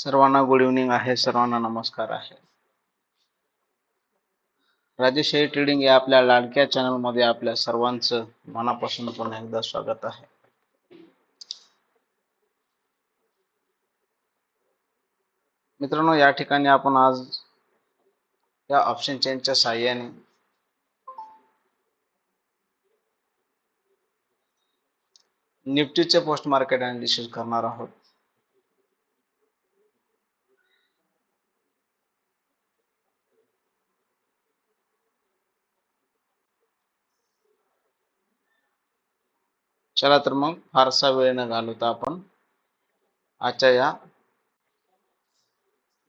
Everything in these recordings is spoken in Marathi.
सर्वांना गुड इव्हनिंग आहे सर्वांना नमस्कार आहे. राजेशाही ट्रेडिंग या आपल्या लाडक्या चॅनलमध्ये आपल्या सर्वांचं मनापासून पुन्हा एकदा स्वागत आहे. मित्रांनो या ठिकाणी आपण आज या ऑप्शन चेनच्या साह्याने निफ्टीचे पोस्ट मार्केट अनालिसिस करणार आहोत. चला तर मग फारसा वेळ न घालवता आपण आजच्या या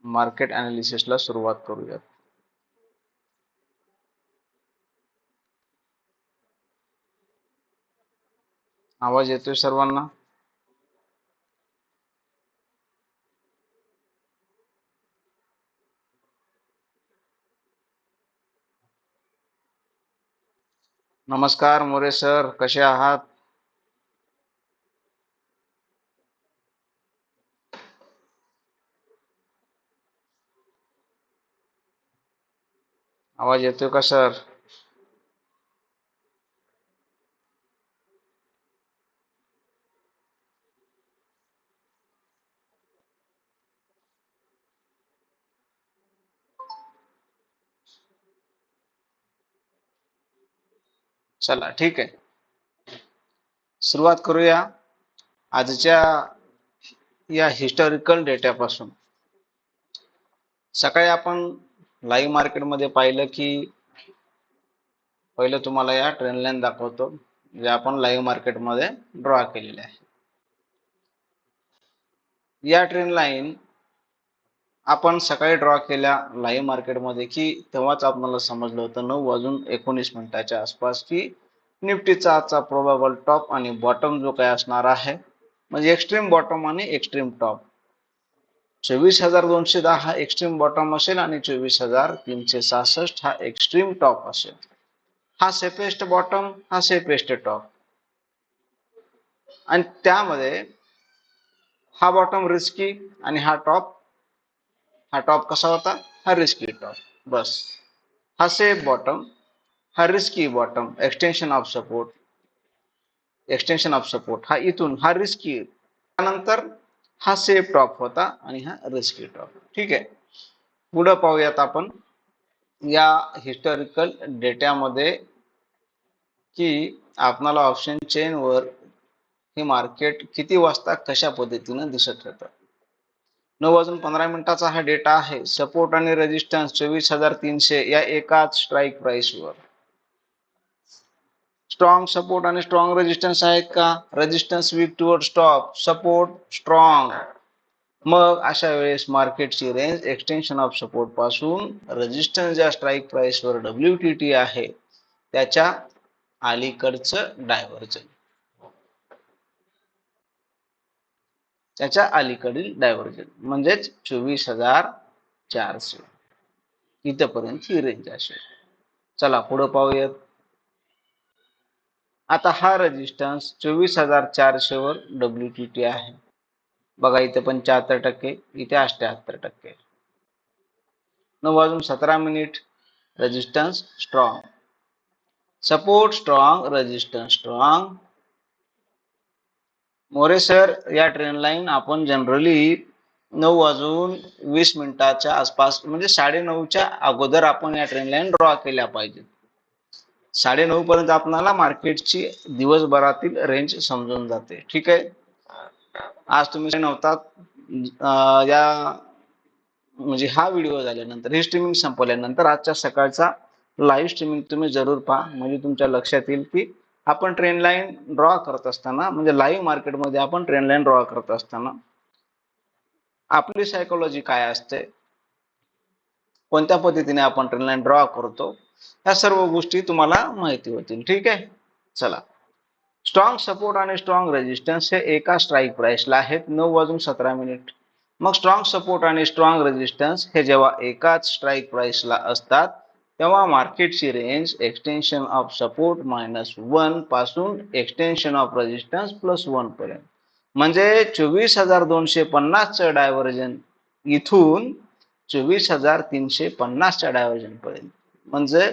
मार्केट अनालिसिसला सुरुवात करूयात. आवाज येतोय सर्वांना? नमस्कार मोरे सर कसे आहात? आवाज़ येतोय का, सर? चला, ठीक आहे. सुरुवात करूया आजच्या या हिस्टॉरिकल डेटापासून सकाळी आपण लाईव्ह मार्केटमध्ये पाहिलं की पहिलं तुम्हाला या ट्रेन लाईन दाखवतो जे आपण लाईव्ह मार्केटमध्ये ड्रॉ केलेले आहे. या ट्रेन लाईन आपण सकाळी ड्रॉ केल्या लाईव्ह मार्केटमध्ये की तेव्हाच आपल्याला समजलं होतं नऊ वाजून एकोणीस मिनिटाच्या आसपास की निफ्टीचा आजचा प्रोबेबल टॉप आणि बॉटम जो काय असणार आहे म्हणजे एक्स्ट्रीम बॉटम आणि एक्स्ट्रीम टॉप चोवीस हजार दोनशे दहा हा एक्स्ट्रीम बॉटम असेल आणि चोवीस हजार तीनशे सहासष्ट हा एक्स्ट्रीम टॉप असेल. हा सेफेस्ट बॉटम हा सेफेस्ट टॉप आणि त्यामध्ये हा बॉटम रिस्की आणि हा टॉप हा टॉप कसा होता? हा रिस्की टॉप बस. हा सेफ बॉटम हा risky bottom extension of support extension of support हा इथून हा रिस्की त्यानंतर हा सेफ टॉप होता आणि हा रिस्की टॉप ठीक आहे. पुढं पाहूयात आपण या हिस्टॉरिकल डेट्यामध्ये की आपणाला ऑप्शन चेनवर हे मार्केट किती वाजता कशा पद्धतीनं दिसत होतं. नऊ वाजून पंधरा मिनिटाचा हा डेटा आहे. सपोर्ट आणि रेजिस्टन्स चोवीस हजार तीनशे या एकाच स्ट्राईक प्राईसवर स्ट्रॉंग सपोर्ट आणि स्ट्रॉंग रेजिस्टन्स आहेत का? Resistance weak toward stop support strong मग अशा वेळेस मार्केटची रेंज एक्सटेन्शन ऑफ सपोर्टपासून रेजिस्टन्स ज्या स्ट्राईक प्राइसवर डब्ल्यू टी टी आहे. त्याच्या अलीकडचं डायव्हर्जन त्याच्या अलीकडील डायव्हर्जन म्हणजेच चोवीस हजार चारशे. इथपर्यंत ही रेंज असेल. चला पुढे पाहूयात. आता हा रेजिस्टन्स चोवीस हजार चारशेवर डब्ल्यू टी टी आहे. बघा इथे पंच्याहत्तर टक्के इथे अठ्याहत्तर टक्के. नऊ वाजून सतरा minute. Resistance strong support strong resistance strong More sir या ट्रेन लाईन आपण जनरली नऊ वाजून वीस मिनिटाच्या आसपास म्हणजे साडे नऊच्या अगोदर आपण या ट्रेन लाईन ड्रॉ केल्या पाहिजेत. साडे नऊ पर्यंत आपणाला मार्केटची दिवसभरातील रेंज समजून जाते. ठीक आहे? आज तुम्ही नव्हता या म्हणजे हा व्हिडिओ झाल्यानंतर ही स्ट्रीमिंग संपवल्यानंतर आजच्या सकाळचा लाईव्ह स्ट्रीमिंग तुम्ही जरूर पहा. म्हणजे तुमच्या लक्षात येईल की आपण ट्रेन लाईन ड्रॉ करत असताना म्हणजे लाईव्ह मार्केटमध्ये आपण ट्रेन लाईन ड्रॉ करत असताना आपली सायकोलॉजी काय असते? कोणत्या पद्धतीने आपण ट्रेन लाईन ड्रॉ करतो? या सर्व गोष्टी तुम्हाला माहिती होतील. ठीक आहे? चला. स्ट्रॉंग सपोर्ट आणि स्ट्रॉंग रेजिस्टन्स हे एका स्ट्राईक प्राईसला आहेत. नऊ वाजून सतरा मिनिट मग स्ट्रॉंग सपोर्ट आणि स्ट्रॉंग रेजिस्टन्स हे जेव्हा एकाच स्ट्राईक प्राईसला असतात तेव्हा मार्केटची range extension of support minus वनपासून extension of resistance plus one पर्यंत. म्हणजे चोवीस हजार दोनशे पन्नासचं डायव्हर्जन इथून चोवीस हजार तीनशे पन्नासच्या डायव्हर्जन पर्यंत. म्हणजे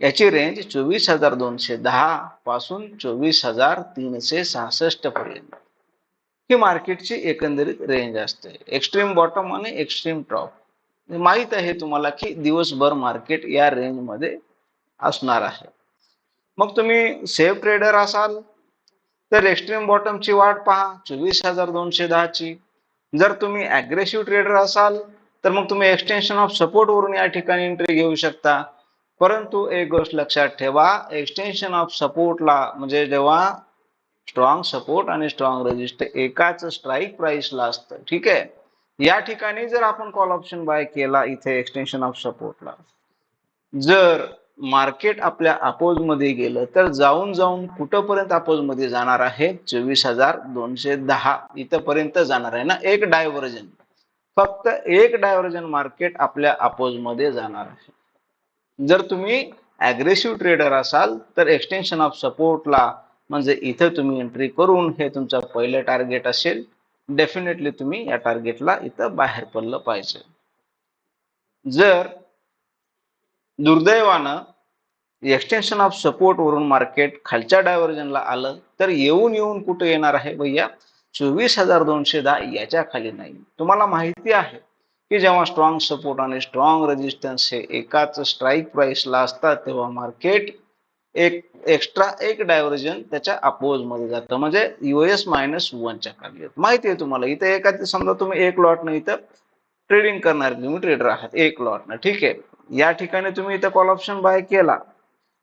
याची रेंज चोवीस हजार दोनशे दहा पासून चोवीस हजार तीनशे सहासष्ट पर्यंत. ही मार्केटची एकंदरीत रेंज असते. एक्स्ट्रीम बॉटम आणि एक्स्ट्रीम टॉप माहीत आहे तुम्हाला की दिवसभर मार्केट या रेंजमध्ये असणार आहे. मग तुम्ही सेफ ट्रेडर असाल तर एक्स्ट्रीम बॉटमची वाट पहा चोवीस हजार दोनशे दहाची. जर तुम्ही अग्रेसिव्ह ट्रेडर असाल तर मग तुम्ही एक्सटेन्शन ऑफ सपोर्ट वरून या ठिकाणी एंट्री घेऊ शकता. परंतु एक गोष्ट लक्षात ठेवा एक्सटेन्शन ऑफ सपोर्टला म्हणजे जेव्हा स्ट्रॉंग सपोर्ट आणि स्ट्रॉंग रजिस्टर एकाच स्ट्राईक प्राइसला असतं. ठीक आहे? या ठिकाणी जर आपण कॉल ऑप्शन बाय केला इथे एक्सटेन्शन ऑफ सपोर्टला जर मार्केट आपल्या अपोजमध्ये गेलं तर जाऊन जाऊन कुठंपर्यंत अपोजमध्ये जाणार आहे? चोवीस हजार दोनशे दहा इथंपर्यंत जाणार आहे ना? एक डायव्हर्जन फक्त एक डायव्हर्जन मार्केट आपल्या अपोजमध्ये जाणार आहे. जर तुम्ही ॲग्रेसिव्ह ट्रेडर असाल तर एक्सटेन्शन ऑफ सपोर्टला म्हणजे इथं तुम्ही एंट्री करून हे तुमचं पहिलं टार्गेट असेल डेफिनेटली तुम्ही या टार्गेटला इथं बाहेर पडलं पाहिजे. जर दुर्दैवानं एक्सटेन्शन ऑफ सपोर्ट वरून मार्केट खालच्या डायव्हर्जनला आलं तर येऊन येऊन कुठे येणार आहे भैया? चोवीस हजार दोनशे दहा याच्या खाली नाही. तुम्हाला माहिती आहे की जेव्हा स्ट्रॉंग सपोर्ट आणि स्ट्रॉंग रेजिस्टन्स हे एकाच स्ट्राईक प्राइसला असतात तेव्हा मार्केट एक एक्स्ट्रा एक डायव्हर्जन त्याच्या अपोजमध्ये जातं. म्हणजे युएस मायनस वनच्या खाली येत. माहिती आहे तुम्हाला इथं एका समजा तुम्ही एक लॉट नाही इथं ट्रेडिंग करणार तुम्ही ट्रेडर आहात एक लॉटनं ठीक आहे? या ठिकाणी तुम्ही इथं कॉल ऑप्शन बाय केला.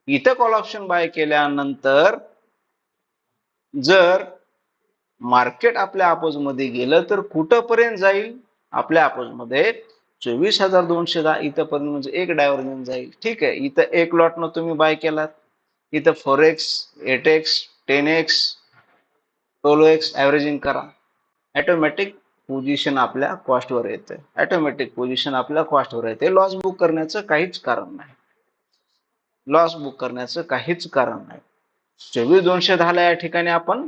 इथं कॉल ऑप्शन बाय केल्यानंतर जर मार्केट आपल्या आपोजमध्ये गेलं तर कुठंपर्यंत जाईल? आपल्या आपोजमध्ये चोवीस हजार दोनशे दहा इथंपर्यंत म्हणजे एक डायव्हर्जन जाईल. ठीक आहे इथं एक लॉटनं तुम्ही बाय केलात. इथं four X eight X ten X twelve X averaging करा. ॲटोमॅटिक पोझिशन आपल्या कॉस्टवर येते ॲटोमॅटिक पोझिशन आपल्या कॉस्टवर येते लॉस बुक करण्याचं काहीच कारण नाही. लॉस बुक करण्याचं काहीच कारण नाही. चोवीस दोनशे दहाला या ठिकाणी आपण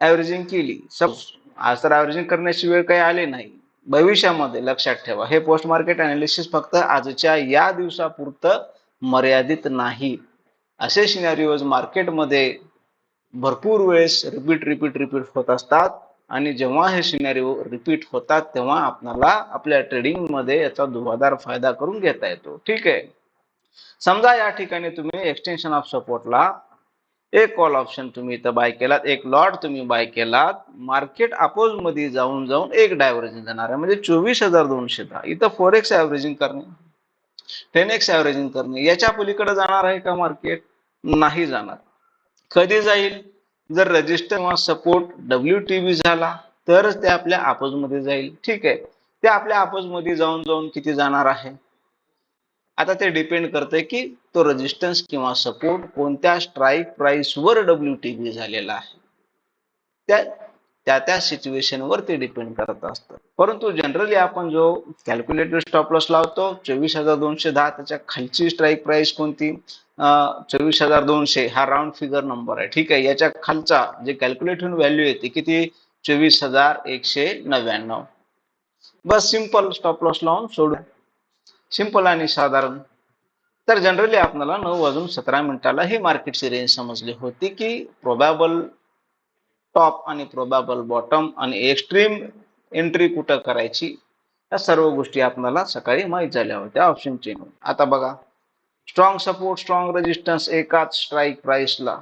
ॲव्हरेजिंग केली. सब आज तर ॲव्हरेजिंग करण्याची वेळ काही आली नाही. भविष्यामध्ये लक्षात ठेवा हे पोस्ट मार्केट अनालिसिस फक्त आजच्या या दिवसापुरतं मर्यादित नाही. असे सिनारिओज मार्केटमध्ये भरपूर वेळेस रिपीट रिपीट रिपीट होत असतात. आणि जेव्हा हे सिनारिओ रिपीट होतात तेव्हा आपल्याला आपल्या ट्रेडिंगमध्ये याचा धुवाधार फायदा करून घेता येतो. ठीक आहे? समजा या ठिकाणी तुम्ही एक्सटेन्शन ऑफ सपोर्टला एक कॉल ऑप्शन तुम्ही इथं बाय केलात एक लॉट तुम्ही बाय केलात. मार्केट अपोजमध्ये जाऊन जाऊन एक डायव्हर्जन जाणार आहे. म्हणजे चोवीस हजार दोनशे दहा. इथं फोर एक्स ऍव्हरेजिंग करणे. टेन एक्स ऍव्हरेजिंग करणे. याच्या पलीकडे जाणार आहे का मार्केट नाही जाणार. कधी जाईल? जर रजिस्टर किंवा सपोर्ट डब्ल्यू टी व्ही झाला तरच ते आपल्या अपोजमध्ये जाईल. ठीक आहे. ते आपल्या अपोजमध्ये जाऊन जाऊन किती जाणार आहे? आता ते डिपेंड करते की तो रेजिस्टन्स किंवा सपोर्ट कोणत्या स्ट्राईक प्राइस वर डब्ल्यू टी बी झालेला आहे. त्या त्या त्या सिच्युएशन वर ते डिपेंड करत असतं. परंतु जनरली आपण जो कॅल्क्युलेटेड स्टॉप लॉस लावतो चोवीस हजार दोनशे दहा त्याच्या खालची स्ट्राईक प्राइस कोणती? चोवीस हजार दोनशे हा राऊंड फिगर नंबर आहे. ठीक आहे याच्या खालचा जे कॅल्क्युलेटेड व्हॅल्यू येते किती? चोवीस हजार एकशे नव्याण्णव. बस सिंपल स्टॉप लॉस लावून सोडू सिंपल आणि साधारण. तर जनरली आपल्याला नऊ वाजून सतरा मिनिटाला ही मार्केटची रेंज समजली होती की प्रोबॅबल टॉप आणि प्रोबॅबल बॉटम आणि एक्स्ट्रीम एंट्री कुठं करायची या सर्व गोष्टी आपल्याला सकाळी माहीत झाल्या होत्या ऑप्शन चेन आता बघा स्ट्रॉंग सपोर्ट स्ट्रॉंग रेजिस्टन्स एकाच स्ट्राईक प्राइसला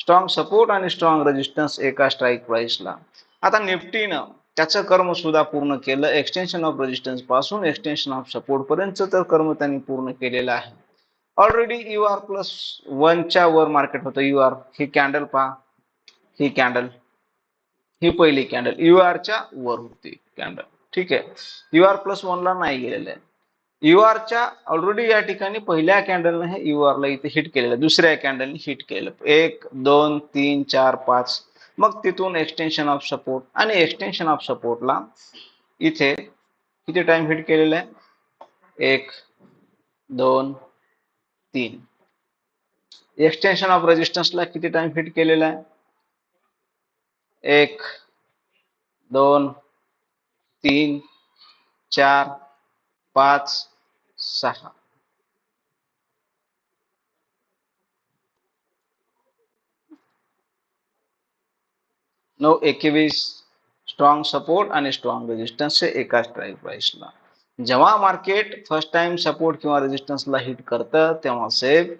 स्ट्रॉंग सपोर्ट आणि स्ट्रॉंग रेजिस्टन्स एका स्ट्राईक प्राइसला आता निफ्टीनं त्याचं कर्म सुद्धा पूर्ण केलं. एक्सटेन्शन ऑफ रेजिस्टन्सपासून एक्सटेन्शन ऑफ सपोर्ट पर्यंत तर कर्म त्यांनी पूर्ण केलेलं आहे. ऑलरेडी यू आर प्लस वनच्या वर मार्केट होतं. यू आर ही कॅन्डल पहा. ही कॅन्डल ही पहिली कॅन्डल यू आरच्या वर होती कॅन्डल ठीक आहे? यू आर प्लस वनला नाही गेलेलं आहे. यू आरच्या ऑलरेडी या ठिकाणी पहिल्या कॅन्डलने हे यू आरला इथे हिट केलेलं दुसऱ्या कॅन्डलने हिट केलं एक दोन तीन चार पाच. मग तिथून एक्सटेन्शन ऑफ सपोर्ट आणि एक्सटेन्शन ऑफ सपोर्टला इथे किती टाइम हिट केलेला आहे? एक दोन तीन. एक्सटेन्शन ऑफ रेजिस्टन्सला किती टाइम हिट केलेला आहे? एक दोन तीन चार पाच सहा. नऊ एकवीस स्ट्रॉंग सपोर्ट आणि स्ट्रॉंग रेजिस्टन्स एका स्ट्राईक प्राईसला जेव्हा मार्केट फर्स्ट टाइम सपोर्ट किंवा रेजिस्टन्सला हिट करतं तेव्हा सेफ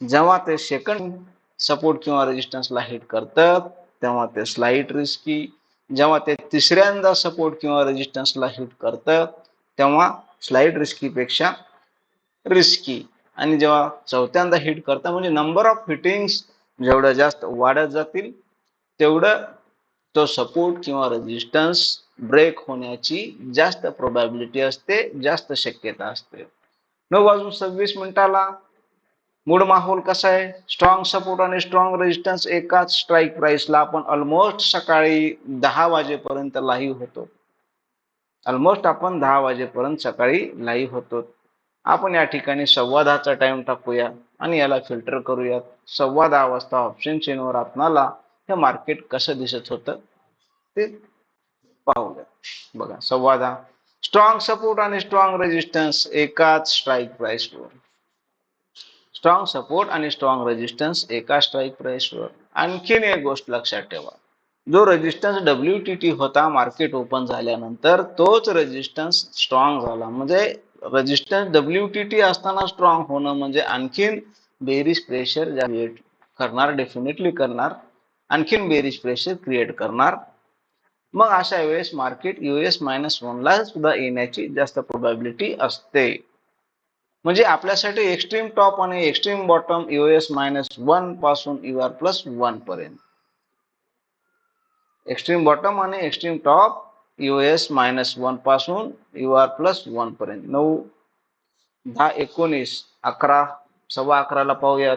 जेव्हा ते सेकंड सपोर्ट किंवा रेजिस्टन्सला हिट करतं तेव्हा ते स्लाईट रिस्की जेव्हा ते तिसऱ्यांदा सपोर्ट किंवा रेजिस्टन्सला हिट करतं तेव्हा स्लाईट रिस्कीपेक्षा रिस्की आणि जेव्हा चौथ्यांदा हिट करतं म्हणजे नंबर ऑफ हिटिंग्स जेवढं जास्त वाढत जातील तेवढं तो सपोर्ट किंवा रेजिस्टन्स ब्रेक होण्याची जास्त प्रोबॅबिलिटी असते जास्त शक्यता असते. नऊ वाजून सव्वीस मिनिटाला. मूड माहोल कसा आहे? स्ट्रॉंग सपोर्ट आणि स्ट्रॉंग रेजिस्टन्स एकाच स्ट्राईक प्राइसला आपण ऑलमोस्ट सकाळी दहा वाजेपर्यंत लाईव्ह होतो. ऑलमोस्ट आपण दहा वाजेपर्यंत सकाळी लाईव्ह होतो. आपण या ठिकाणी संवादाचा टाइम टाकूया आणि याला फिल्टर करूयात. सव्वा दहा वाजता ऑप्शन चेनवर आपणाला हे मार्केट कसं दिसत होतं ते पाहूया. बघा संवादा. स्ट्रॉंग सपोर्ट आणि स्ट्रॉंग रेजिस्टन्स एकाच स्ट्राईक प्राईसवर स्ट्रॉंग सपोर्ट आणि स्ट्रॉंग रेजिस्टन्स एका स्ट्राईक प्राईसवर आणखीन एक गोष्ट लक्षात ठेवा. जो रेजिस्टन्स डब्ल्यू टी टी होता मार्केट ओपन झाल्यानंतर तोच रेजिस्टन्स स्ट्रॉंग झाला. म्हणजे रेजिस्टन्स डब्ल्यू टी टी असताना स्ट्रॉंग होणं म्हणजे आणखीन बेरीज प्रेशर क्रिएट करणार डेफिनेटली करणार आणखीन बेरिश प्रेशर क्रिएट करणार. मग अशा वेळेस मार्केट युएस मायनस ला सुद्धा येण्याची जास्त प्रोबॅबिलिटी असते. म्हणजे आपल्यासाठी एक्स्ट्रीम टॉप आणि एक्स्ट्रीम बॉटम युएस मायनस वनपासून यू आर प्लस वन पर्यंत. एक्स्ट्रीम बॉटम आणि एक्स्ट्रीम टॉप युएस मायनस वनपासून यू आर प्लस वन पर्यंत. नऊ दहा एकोणीस अकरा सव्वा अकराला पाहूयात.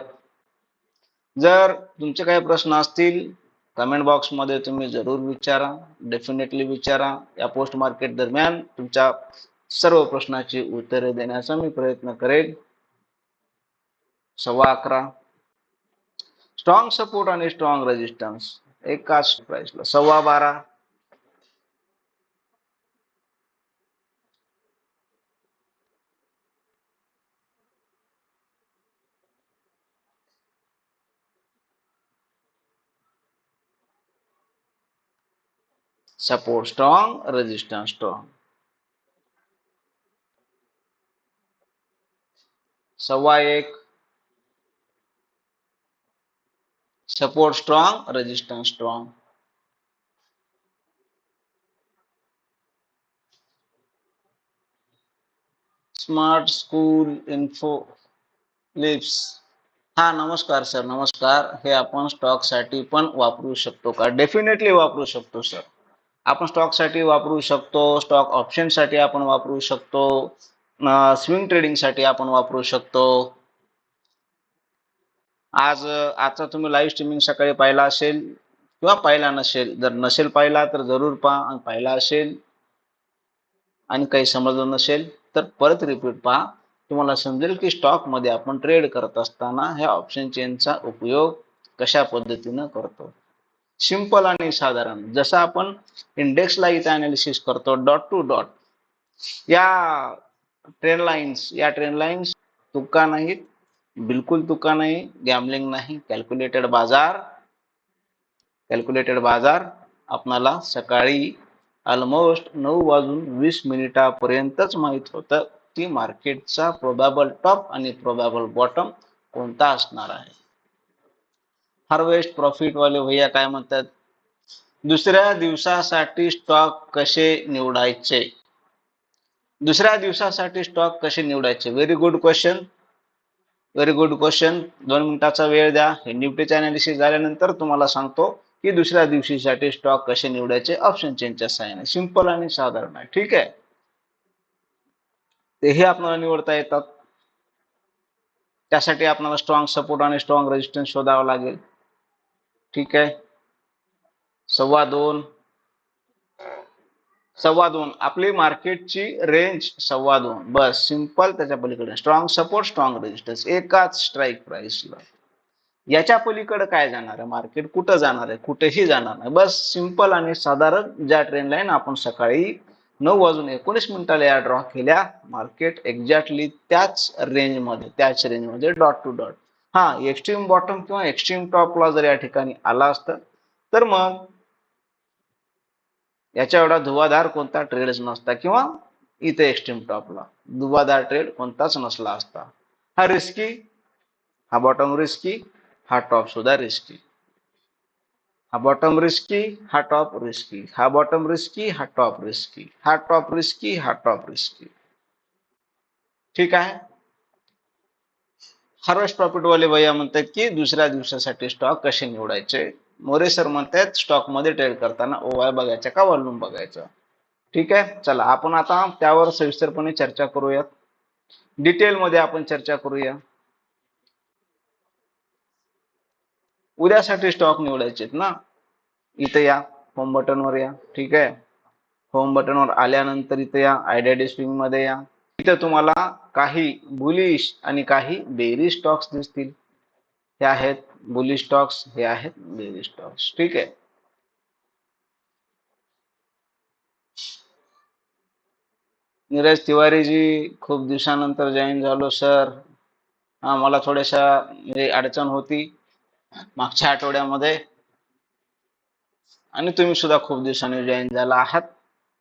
जर तुमचे काही प्रश्न असतील कमेंट बॉक्समध्ये तुम्ही जरूर विचारा. डेफिनेटली विचारा. या पोस्ट मार्केट दरम्यान तुमच्या सर्व प्रश्नाची उत्तरे देण्याचा मी प्रयत्न करेल. सव्वा अकरा. स्ट्रॉंग सपोर्ट आणि स्ट्रॉंग रेजिस्टन्स एकाच प्राईसला सव्वा बारा. Support strong, resistance strong. सव्वा एक support strong resistance strong smart school info lips हा, नमस्कार सर, नमस्कार. हे आपण स्टॉक साठी पण वापरू का? डेफिनेटली वापरू शकतो, सर. आपण स्टॉकसाठी वापरू शकतो स्टॉक ऑप्शनसाठी आपण वापरू शकतो स्विंग ट्रेडिंगसाठी आपण वापरू शकतो. आज आजचा तुम्ही लाईव्ह स्ट्रीमिंग सकाळी पाहिला असेल किंवा पाहिला नसेल जर नसेल पाहिला तर जरूर पहा आणि पाहिला असेल आणि काही समजलं नसेल तर परत रिपीट पहा. तुम्हाला समजेल की स्टॉकमध्ये आपण ट्रेड करत असताना ह्या ऑप्शन चेनचा उपयोग कशा पद्धतीनं करतो. सिंपल आणि साधारण. जसं आपण इंडेक्सला इथे अनालिसिस करतो डॉट टू डॉट या ट्रेन लाईन्स या ट्रेन लाईन्स तुका नाहीत बिलकुल तुका नाही गॅमलिंग नाही कॅल्क्युलेटेड बाजार कॅल्क्युलेटेड बाजार आपणाला सकाळी ऑलमोस्ट नऊ वाजून वीस मिनिटापर्यंतच माहीत होतं की मार्केटचा प्रोबॅबल टॉप आणि प्रोबॅबल बॉटम कोणता असणार आहे. हार्वेस्ट प्रॉफिट वाले भैया काय म्हणतात? दुसऱ्या दिवसासाठी स्टॉक कसे निवडायचे? दुसऱ्या दिवसासाठी स्टॉक कसे निवडायचे? Very good question very good question दोन मिनिटाचा वेळ द्या. हे निफ्टीचे अनालिसिस झाल्यानंतर तुम्हाला सांगतो की दुसऱ्या दिवशीसाठी स्टॉक कसे निवडायचे? ऑप्शन चेनच्या साहाय्याने. सिंपल आणि साधारण आहे. ठीक आहे? तेही आपल्याला निवडता येतात. त्यासाठी आपल्याला स्ट्रॉंग सपोर्ट आणि स्ट्रॉंग रेजिस्टन्स शोधावा लागेल. ठीक आहे. सव्वा दोन. सव्वा दोन. आपली मार्केटची रेंज सव्वा दोन. बस सिंपल त्याच्या पलीकडे. स्ट्रॉंग सपोर्ट स्ट्रॉंग रेजिस्टन्स एकाच स्ट्राईक प्राइसला याच्या पलीकडे काय जाणार आहे? मार्केट कुठं जाणार आहे? कुठेही जाणार नाही. बस सिंपल आणि साधारण ज्या ट्रेन लाईन आपण सकाळी नऊ वाजून एकोणीस मिनिटाला या ड्रॉ केल्या मार्केट एक्झॅक्टली त्याच रेंजमध्ये त्याच रेंजमध्ये डॉट टू डॉट हा एक्स्ट्रीम बॉटम किंवा एक्स्ट्रीम टॉपला जर या ठिकाणी आला असतं तर मग याच्या एवढा धुवाधार कोणता ट्रेडच नसता किंवा इथे एक्स्ट्रीम टॉपला धुवाधार ट्रेड कोणताच नसला असता. हा रिस्की हा बॉटम रिस्की हा टॉप सुद्धा रिस्की हा बॉटम रिस्की हा टॉप रिस्की हा बॉटम रिस्की हा टॉप रिस्की हा टॉप रिस्की हा टॉप रिस्की ठीक आहे? हार्वेस्ट प्रॉफिट वाले भैया म्हणतात की दुसऱ्या दिवसासाठी स्टॉक कसे निवडायचे? मोरे सर म्हणतात स्टॉकमध्ये ट्रेड करताना ओवाय बघायचा का वॉल्यूम बघायचा? ठीक आहे चला आपण आता त्यावर सविस्तरपणे चर्चा करूयात. डिटेल मध्ये आपण चर्चा करूया. उद्यासाठी स्टॉक निवडायचे ना? इथे या होम बटनवर या ठीक आहे? होम बटनवर आल्यानंतर इथे या आयडिया डिस्पिंगमध्ये या. इथे तुम्हाला काही बुलिश आणि काही बेरी स्टॉक्स दिसतील. हे आहेत बुलिश स्टॉक्स हे आहेत बेरी स्टॉक्स ठीक आहे. नीरज तिवारीजी खूप दिवसानंतर जॉईन झालो सर हा मला थोड्याशा म्हणजे अडचण होती मागच्या आठवड्यामध्ये. आणि तुम्ही सुद्धा खूप दिवसांनी जॉईन झाला आहात.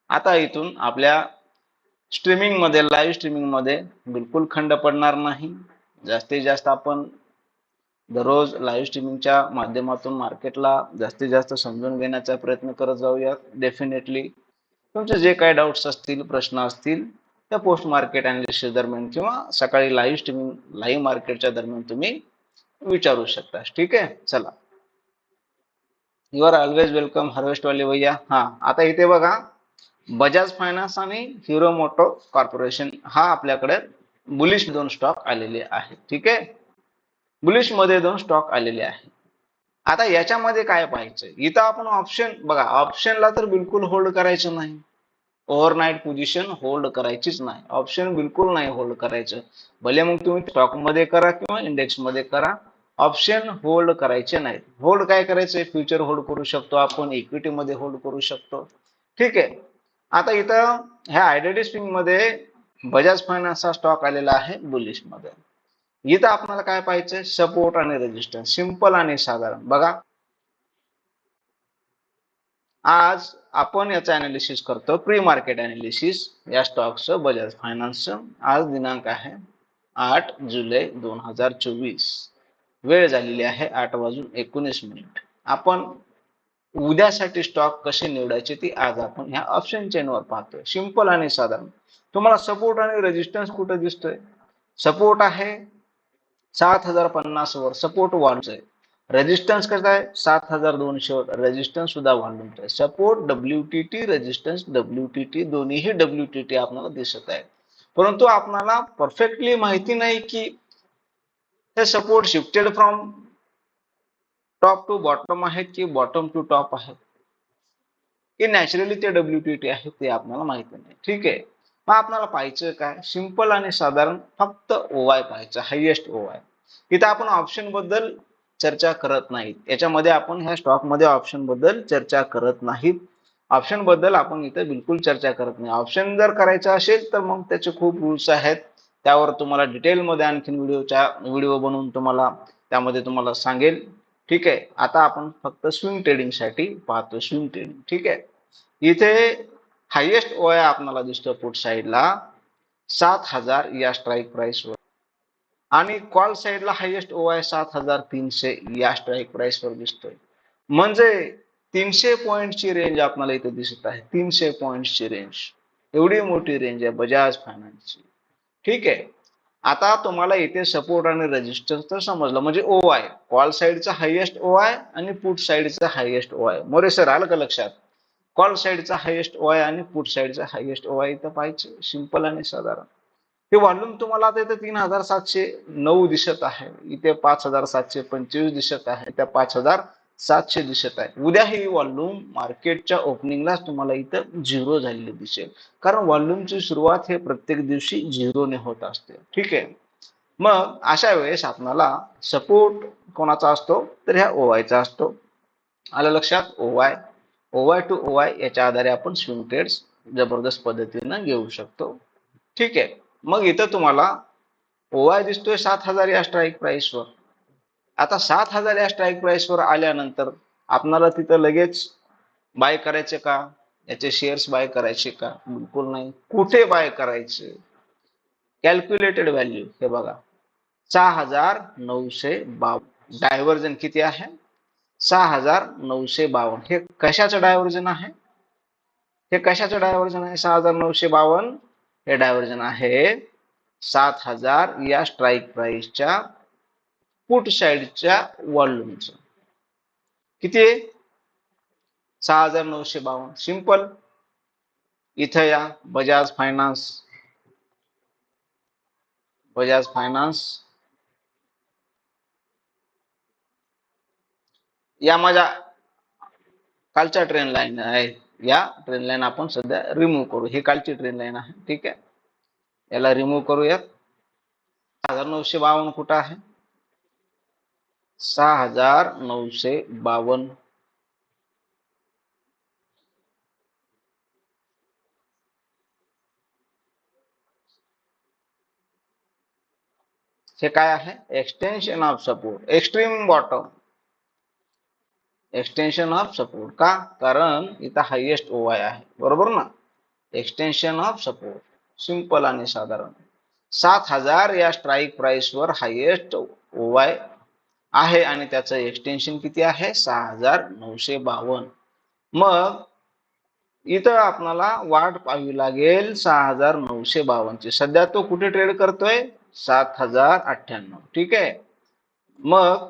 आता इथून आपल्या स्ट्रीमिंगमध्ये लाईव्ह स्ट्रीमिंगमध्ये बिलकुल खंड पडणार नाही. जास्तीत जास्त आपण दररोज लाईव्ह स्ट्रीमिंगच्या माध्यमातून मार्केटला जास्तीत जास्त समजून घेण्याचा प्रयत्न करत जाऊया डेफिनेटली तुमचे जे काही डाऊट्स असतील प्रश्न असतील त्या पोस्ट मार्केट अनालिसिस दरम्यान किंवा सकाळी लाईव्ह स्ट्रीमिंग लाईव्ह मार्केटच्या दरम्यान तुम्ही विचारू शकता. ठीक आहे? चला. You are always welcome harvest वाले भैया. हा आता इथे बघा. बजाज फायनान्स आणि हिरो मोटो कॉर्पोरेशन हा आपल्याकडे बुलिश दोन स्टॉक आलेले आहे. ठीक आहे? बुलिशमध्ये दोन स्टॉक आलेले आहे. आता याच्यामध्ये काय पाहायचं इथं आपण ऑप्शन बघा ऑप्शनला तर बिलकुल होल्ड करायचं नाही. ओव्हरनाईट पोझिशन होल्ड करायचीच नाही. ऑप्शन बिलकुल नाही होल्ड करायचं. भले मग तुम्ही स्टॉकमध्ये करा किंवा इंडेक्समध्ये करा. ऑप्शन होल्ड करायचे नाहीत. होल्ड काय करायचे फ्युचर होल्ड करू शकतो आपण इक्विटी मध्ये होल्ड करू शकतो. ठीक आहे? आता इथं ह्या आयडेंटी स्विंगमध्ये बजाज फायनान्सचा स्टॉक आलेला आहे बुलिशमध्ये. इथं आपल्याला काय पाहिजे सपोर्ट आणि रेजिस्टन्स सिंपल आणि साधारण. बघा. आज आपण याचं अनालिसिस करतो. प्री मार्केट अनालिसिस या स्टॉकचं बजाज फायनान्सचं आज दिनांक आहे आठ जुलै दोन हजार चोवीस. वेळ झालेली आहे आठ वाजून एकोणीस मिनिट. आपण उद्यासाठी स्टॉक कसे निवडायचे ती आज आपण ह्या ऑप्शन चेनवर पाहतोय. सिंपल आणि साधारण. तुम्हाला सपोर्ट आणि रेजिस्टन्स कुठे दिसतोय? सपोर्ट आहे सात हजार पन्नास वर. सपोर्ट वाढतोय. रेजिस्टन्स कसं आहे? सात हजार दोनशे वर. रेजिस्टन्स सुद्धा वाढून support W T T resistance W T T दोन्हीही डब्ल्यू टी टी आपल्याला दिसत आहे. परंतु आपल्याला परफेक्टली माहिती नाही की हे support shifted from top to bottom आहेत की बॉटम टू टॉप आहेत की नॅचरली ते डब्ल्यू टी टी आहे ते आपल्याला माहिती नाही. ठीक आहे? मग आपल्याला पाहायचं काय? सिंपल आणि साधारण फक्त ओवाय पाहायचं हायएस्ट ओवाय इथं आपण ऑप्शनबद्दल चर्चा करत नाहीत याच्यामध्ये आपण ह्या स्टॉकमध्ये ऑप्शनबद्दल चर्चा करत नाहीत ऑप्शनबद्दल आपण इथं बिलकुल चर्चा करत नाही. ऑप्शन जर करायचं असेल तर मग त्याचे खूप रूल्स आहेत. त्यावर तुम्हाला डिटेलमध्ये आणखीन व्हिडिओच्या व्हिडिओ बनवून तुम्हाला त्यामध्ये तुम्हाला सांगेल. ठीक आहे. आता आपण फक्त स्विंग ट्रेडिंगसाठी पाहतो स्विंग ट्रेडिंग ठीक आहे. इथे हायेस्ट ओया आपल्याला दिसतो पुट साईडला सात हजार या स्ट्राईक प्राइस वर. आणि कॉल साईडला हायेस्ट ओआय सात हजार तीनशे या स्ट्राईक प्राइस वर दिसतोय. म्हणजे तीनशे पॉइंटची रेंज आपल्याला इथे दिसत आहे. तीनशे पॉइंटची रेंज एवढी मोठी रेंज आहे बजाज फायनान्सची ठीक आहे. आता तुम्हाला इथे सपोर्ट आणि रजिस्टर तर समजलं. म्हणजे ओ आय कॉल साईडचा हायेस्ट ओ आय आणि पुट साईडचा highest O I More sir आलं का लक्षात? कॉल साईडचा हायेस्ट ओ आय आणि पुट साईडचा हायेस्ट ओ आय इथं पाहिजे सिंपल आणि साधारण. हे वॉल्यूम तुम्हाला आता इथे तीन हजार सातशे नऊ दिसत आहे. इथे पाच हजार सातशे पंचवीस दिसत आहे. त्या पाच हजार सातशे दिसत आहे. उद्या ही वॉल्यूम मार्केटच्या ओपनिंगलाच तुम्हाला इथं झिरो झालेली दिसेल. कारण व्हॉल्यूमची सुरुवात हे प्रत्येक दिवशी झिरोने होत असते. ठीक आहे? मग अशा वेळेस आपणाला सपोर्ट कोणाचा असतो? तर ह्या ओवायचा असतो. आलं लक्षात? ओवाय ओवाय टू ओवाय याच्या आधारे आपण स्विंग ट्रेड्स जबरदस्त पद्धतीनं घेऊ शकतो. ठीक आहे? मग इथं तुम्हाला ओवाय दिसतोय सात हजार या स्ट्राईक प्राइसवर आता सात हजार या स्ट्राईक प्राईसवर आल्यानंतर आपणाला तिथं लगेच बाय करायचे का? याचे शेअर्स बाय करायचे का? बिलकुल नाही. कुठे बाय करायचे? कॅल्क्युलेटेड व्हॅल्यू हे बघा. सहा हजार नऊशे बावन्न डायव्हर्जन किती आहे? सहा हजार नऊशे बावन्न. हे कशाचं डायव्हर्जन आहे? हे कशाचं डायव्हर्जन आहे? सहा हजार नऊशे बावन्न. हे डायव्हर्जन आहे सात हजार या स्ट्राईक प्राईसच्या पुट साइडच्या वॉल्यूमचं. किती आहे? सहा हजार नऊशे बावन्न. सिंपल इथं या. बजाज फायनान्स बजाज फायनान्स या माझ्या कालच्या ट्रेन लाईन आहे. या ट्रेन लाईन आपण सध्या रिमूव्ह करू. ही कालची ट्रेन लाईन आहे. ठीक आहे? याला रिमूव्ह करूयात. सहा हजार नऊशे बावन्न कुठं आहे? सहा हज़ार हे काय आहे extension of support extreme bottom extension of support का कारण इथं हायेस्ट ओवाय आहे बरोबर ना? एक्सटेन्शन ऑफ़ सपोर्ट सिंपल आणि साधारण। सात हज़ार या स्ट्राईक प्राइस वर हायेस्ट ओवाय आहे आणि त्याचं एक्सटेन्शन किती आहे? सहा हजार नऊशे बावन्न. मग इथं आपणाला वाट पाहावी लागेल सहा हजार नऊशे बावन्नची. सध्या तो कुठे ट्रेड करतोय? सात हजार अठ्ठ्याण्णव. ठीक आहे? मग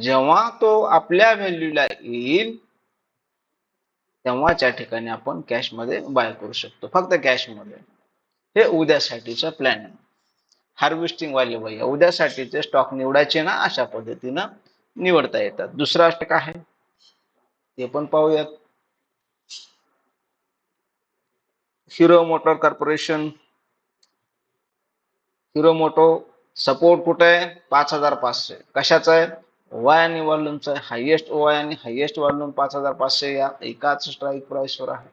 जेव्हा तो आपल्या व्हॅल्यूला येईल तेव्हाच्या ठिकाणी आपण कॅशमध्ये बाय करू शकतो. फक्त कॅशमध्ये. हे उद्यासाठीचा प्लॅन आहे हार्वेस्टिंग वाले बाई उद्यासाठीचे स्टॉक निवडायचे ना अशा पद्धतीनं निवडता येतात. दुसरा स्टॉक आहे ते पण पाहूयात. Hero motor corporation hero motor support कुठे आहे? पाच हजार पाचशे. कशाचा आहे? वाय आणि वॉल्यूमचा आहे. हायेस्ट ओवाय आणि हायेस्ट वॉल्यूम पाच हजार पाचशे या एकाच स्ट्राईक प्राईसवर आहे.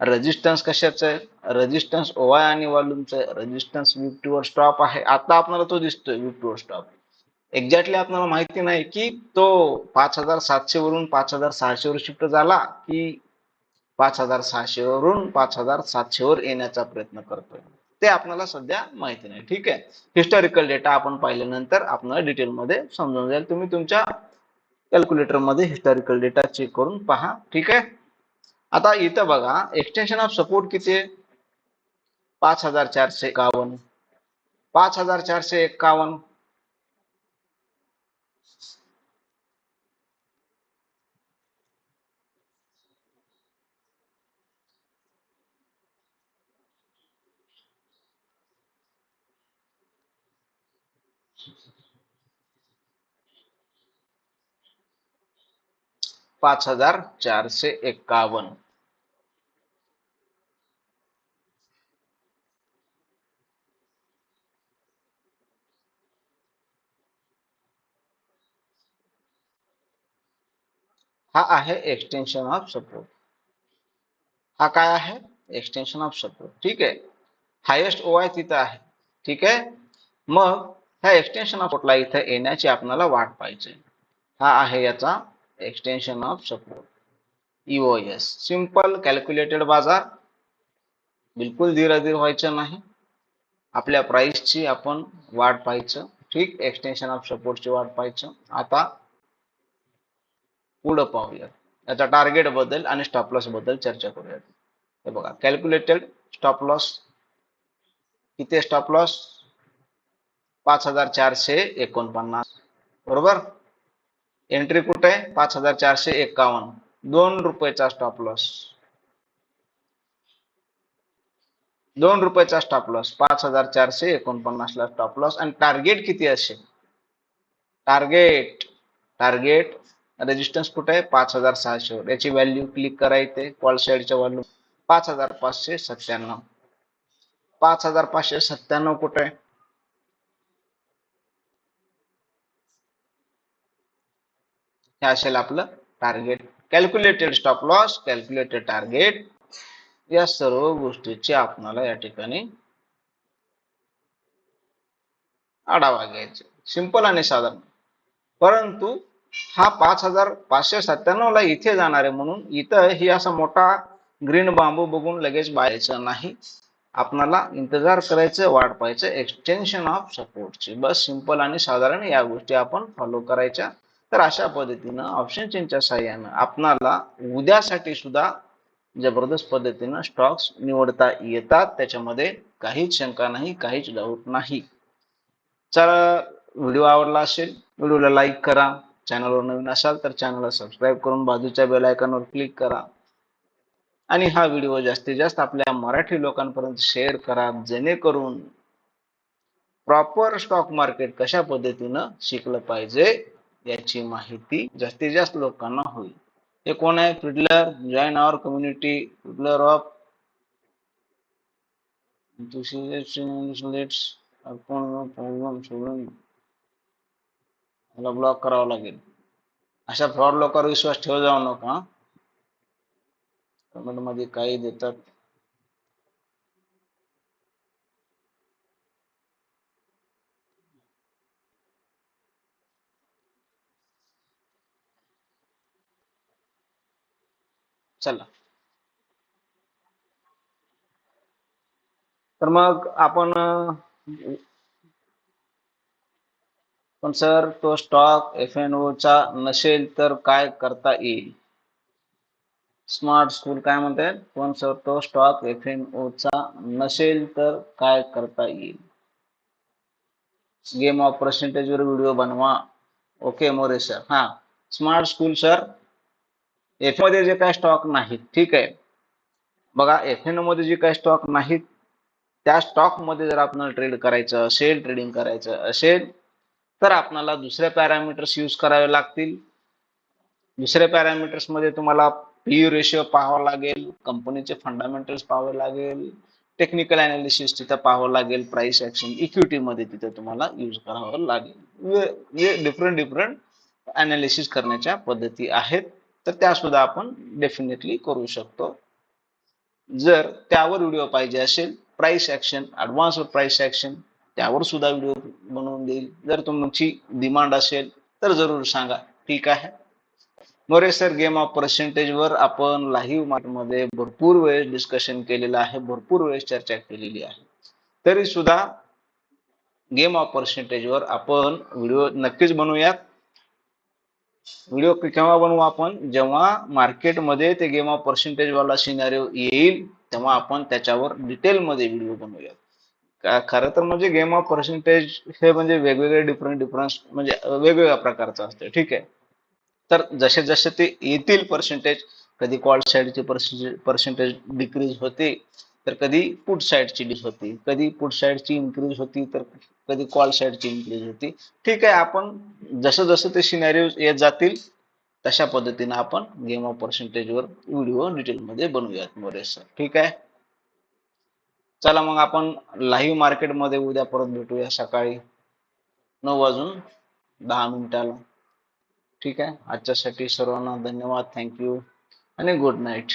रेजिस्टन्स कशाचं आहे? रेजिस्टन्स ओवाय आणि वॉल्यूमचं आहे. रेजिस्टन्स विफ्टीवर स्टॉप आहे. आता आपल्याला तो दिसतोय विफ्टीवर स्टॉप एक्झॅक्टली आपल्याला माहिती नाही की तो पाच हजार सातशे वरून पाच हजार सहाशे वर शिफ्ट झाला की पाच हजार सहाशे वरून पाच हजार सातशे वर येण्याचा प्रयत्न करतोय. ते आपल्याला सध्या माहिती नाही. ठीक आहे? हिस्टॉरिकल डेटा आपण पाहिल्यानंतर आपल्याला डिटेलमध्ये समजून जाईल. तुम्ही तुमच्या कॅल्क्युलेटरमध्ये हिस्टॉरिकल डेटा चेक करून पहा. ठीक आहे? आता इथं बघा एक्सटेन्शन ऑफ सपोर्ट किती आहे? पाच हजार चारशे एकावन्न. पाच हजार चारशे एकावन्न. पाच हजार चारशे एक्कावन्न हा आहे एक्सटेन्शन ऑफ सपोर्ट हा काय आहे? एक्सटेन्शन ऑफ सपोर्ट ठीक आहे. हायेस्ट ओ आय तिथं आहे. ठीक आहे? मग ह्या एक्सटेन्शन ऑफ सपोर्टला इथं येण्याची आपल्याला वाट पाहिजे हा आहे याचा extension of support E O S simple calculated बाजार. बिलकुल धीराधीर व्हायचं नाही. आपल्या प्राईसची आपण वाट पाहायचं. ठीक? एक्सटेन्शन ऑफ सपोर्टची वाट पाहायचं. आता पुढं पाहूया याचा टार्गेटबद्दल आणि स्टॉप लॉसबद्दल चर्चा करूयात. हे बघा कॅल्क्युलेटेड स्टॉप लॉस किती स्टॉप लॉस पाच हजार चारशे एकोणपन्नास. बरोबर? एंट्री कुठे? आहे पाच हजार चारशे एकावन्न. दोन रुपयाचा स्टॉप लॉस दोन रुपयाचा स्टॉप लॉस पाच हजार चारशे एकोणपन्नास ला स्टॉप लॉस आणि टार्गेट किती असेल? टार्गेट टार्गेट रेजिस्टन्स कुठे? आहे पाच हजार सहाशे. वर याची व्हॅल्यू क्लिक करायचे कॉल साईडच्या व्हॅल्यू पाच हजार पाचशे सत्त्याण्णव. पाच हजार पाचशे सत्त्याण्णव कुठे? हे असेल आपलं target calculated stop loss calculated target या सर्व गोष्टीची आपणाला या ठिकाणी आढावा घ्यायचा. सिंपल आणि साधारण. परंतु हा पाच हजार पाचशे सत्त्याण्णव ला इथे जाणार आहे म्हणून इथं ही असा मोठा ग्रीन बांबू बघून लगेच बाहेरचं नाही. आपणाला इंतजार करायचं वाट पाहायचं एक्सटेन्शन ऑफ सपोर्टची बस सिंपल आणि साधारण या गोष्टी आपण फॉलो करायच्या. तर अशा पद्धतीनं ऑप्शन चेनच्या सहाय्यानं आपणाला उद्यासाठी सुद्धा जबरदस्त पद्धतीनं स्टॉक्स निवडता येतात. त्याच्यामध्ये काहीच शंका नाही काहीच डाऊट नाही. चला व्हिडिओ आवडला असेल व्हिडिओला लाईक करा. चॅनलवर नवीन असाल तर चॅनलला सबस्क्राईब करून बाजूच्या बेल आयकॉनवर क्लिक करा. आणि हा व्हिडिओ जास्तीत जास्त आपल्या मराठी लोकांपर्यंत शेअर करा जेणेकरून प्रॉपर स्टॉक मार्केट कशा पद्धतीनं शिकलं पाहिजे याची माहिती जास्तीत जास्त लोकांना होईल. हे कोण आहे? Fiddler join our community fiddler of problem सोडून मला ब्लॉक करावं लागेल. अशा फ्रॉड लोकांवर विश्वास ठेव जाऊ नका. कमेंटमध्ये काही देतात. चला. तर मग आपण पण सर तो स्टॉक एफ एन चा नसेल तर काय करता येईल? स्मार्ट स्कूल काय म्हणतात पण सर तो स्टॉक एफ एन चा नसेल तर काय करता येईल? गेम ऑफ पर्सेंटेज वर व्हिडिओ बनवा. ओके मोरे सर हा. स्मार्ट स्कूल सर एफमध्ये जे काही स्टॉक नाहीत ठीक आहे? बघा एफ एनमध्ये जे काही स्टॉक नाहीत त्या स्टॉकमध्ये जर आपल्याला ट्रेड करायचं असेल ट्रेडिंग करायचं असेल तर आपल्याला दुसऱ्या पॅरामीटर्स यूज करावे लागतील. दुसऱ्या पॅरामीटर्समध्ये तुम्हाला पी रेशिओ पाहावा लागेल कंपनीचे फंडामेंटल्स पाहावे लागेल टेक्निकल अनालिसिस तिथं पाहावं लागेल प्राइस ऍक्शन इक्विटी मध्ये तिथं तुम्हाला यूज करावं लागेल. डिफरंट डिफरंट अनालिसिस करण्याच्या पद्धती आहेत. तर त्या सुद्धा आपण डेफिनेटली करू शकतो. जर त्यावर व्हिडिओ पाहिजे असेल price action advance price action त्यावर सुद्धा व्हिडिओ बनवून देईल. जर तुमची डिमांड असेल तर जरूर सांगा. ठीक आहे? More sir game of percentage वर आपण लाईव्ह मार्केटमध्ये भरपूर वेळेस डिस्कशन केलेलं आहे भरपूर वेळेस चर्चा केलेली आहे. तरी सुद्धा गेम ऑफ पर्सेंटेज वर आपण व्हिडिओ नक्कीच बनवूयात. व्हिडिओ केव्हा बनवू आपण? जेव्हा मार्केटमध्ये ते गेम ऑफ पर्सेंटेज वाला सिनारिओ येईल तेव्हा आपण त्याच्यावर डिटेलमध्ये व्हिडिओ बनवूयात. खरं तर म्हणजे गेम ऑफ पर्सेंटेज हे म्हणजे वेगवेगळे डिफरंट डिफरन्स म्हणजे वेगवेगळ्या प्रकारचं असतं ठीक आहे? तर जसे जसे ते येतील पर्सेंटेज कधी कॉल साईडची पर्सेंटेज डिक्रीज होते तर कधी पुट साईडची डिस होती कधी पुट साईडची इन्क्रीज होती तर कधी कॉल साईडची इन्क्रीज होती. ठीक आहे आपण जसं जसं ते सिनॅरिओ येत जातील तशा पद्धतीने आपण गेम ऑफ पर्सेंटेज वर व्हिडिओ डिटेलमध्ये बनवूयात मोरे सर ठीक आहे? चला मग आपण लाईव्ह मार्केटमध्ये उद्या परत भेटूया सकाळी नऊ वाजून दहा मिनिटाला. ठीक आहे? आजच्यासाठी सर्वांना धन्यवाद. थँक्यू आणि गुड नाईट